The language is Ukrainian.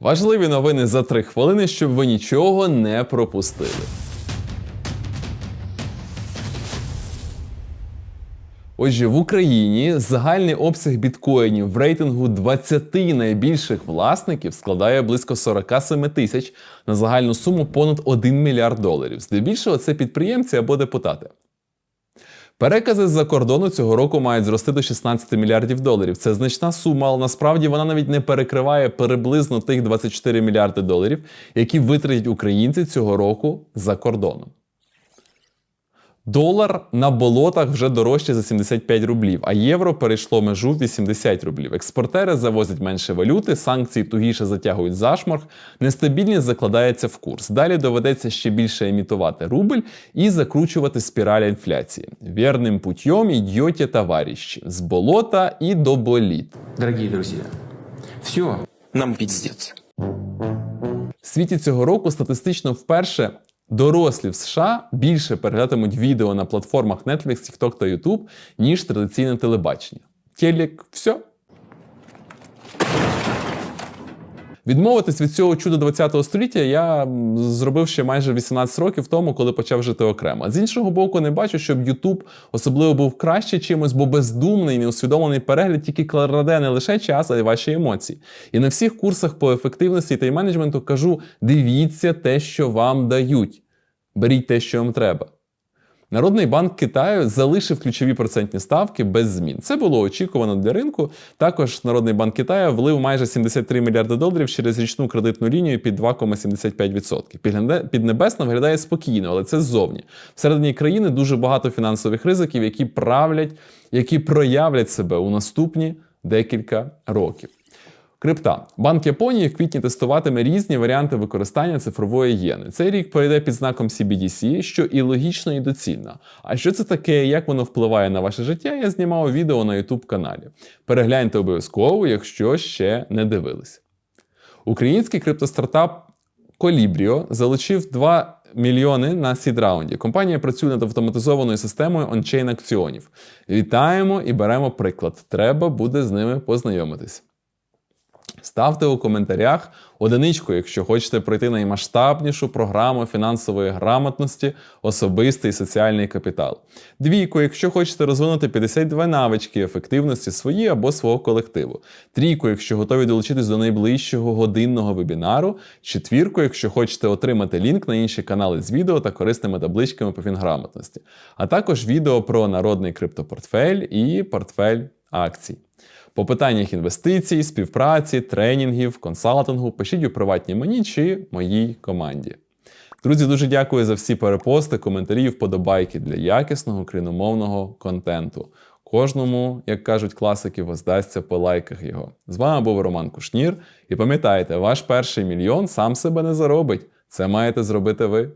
Важливі новини за три хвилини, щоб ви нічого не пропустили. Отже, в Україні загальний обсяг біткоїнів в рейтингу 20 найбільших власників складає близько 47 тисяч на загальну суму понад 1 мільярд доларів. Здебільшого це підприємці або депутати. Перекази з-за кордону цього року мають зрости до 16 мільярдів доларів. Це значна сума, але насправді вона навіть не перекриває приблизно тих 24 мільярди доларів, які витратять українці цього року за кордоном. Долар на болотах вже дорожче за 75 рублів, а євро перейшло межу 80 рублів. Експортери завозять менше валюти, санкції тугіше затягують зашморг, нестабільність закладається в курс. Далі доведеться ще більше емітувати рубль і закручувати спіраль інфляції. Вірним путьом ідьоті товариші з болота і до боліт. Дорогие друзья, все, нам пиздец. В світі цього року статистично вперше дорослі в США більше переглядатимуть відео на платформах Netflix, TikTok та YouTube, ніж традиційне телебачення. Телек – все. Відмовитись від цього чуда 20-го століття я зробив ще майже 18 років тому, коли почав жити окремо. З іншого боку, не бачу, щоб YouTube особливо був краще чимось, бо бездумний, неусвідомлений перегляд тільки краде не лише час, а й ваші емоції. І на всіх курсах по ефективності та менеджменту кажу: дивіться те, що вам дають. Беріть те, що вам треба. Народний банк Китаю залишив ключові процентні ставки без змін. Це було очікувано для ринку. Також Народний банк Китаю влив майже 73 мільярди доларів через річну кредитну лінію під 2,75%. Підгляда- Піднебесна виглядає спокійно, але це ззовні. Всередині країни дуже багато фінансових ризиків, які правлять, які проявлять себе у наступні декілька років. Крипта. Банк Японії в квітні тестуватиме різні варіанти використання цифрової єни. Цей рік пройде під знаком CBDC, що і логічно, і доцільно. А що це таке, як воно впливає на ваше життя, я знімав відео на YouTube каналі. Перегляньте обов'язково, якщо ще не дивились. Український криптостартап Колібріо залучив 2 мільйони на сід-раунді. Компанія працює над автоматизованою системою ончейн акціонів. Вітаємо і беремо приклад. Треба буде з ними познайомитись. Ставте у коментарях одиничку, якщо хочете пройти наймасштабнішу програму фінансової грамотності, особистий соціальний капітал. Двійку, якщо хочете розвинути 52 навички ефективності свої або свого колективу. Трійку, якщо готові долучитись до найближчого годинного вебінару. Четвірку, якщо хочете отримати лінк на інші канали з відео та корисними табличками по фінграмотності. А також відео про народний криптопортфель і портфель акцій. По питаннях інвестицій, співпраці, тренінгів, консалтингу пишіть у приватні мені чи моїй команді. Друзі, дуже дякую за всі перепости, коментарі, і вподобайки для якісного україномовного контенту. Кожному, як кажуть класики, воздасться по лайках його. З вами був Роман Кушнір. І пам'ятайте, ваш перший мільйон сам себе не заробить. Це маєте зробити ви.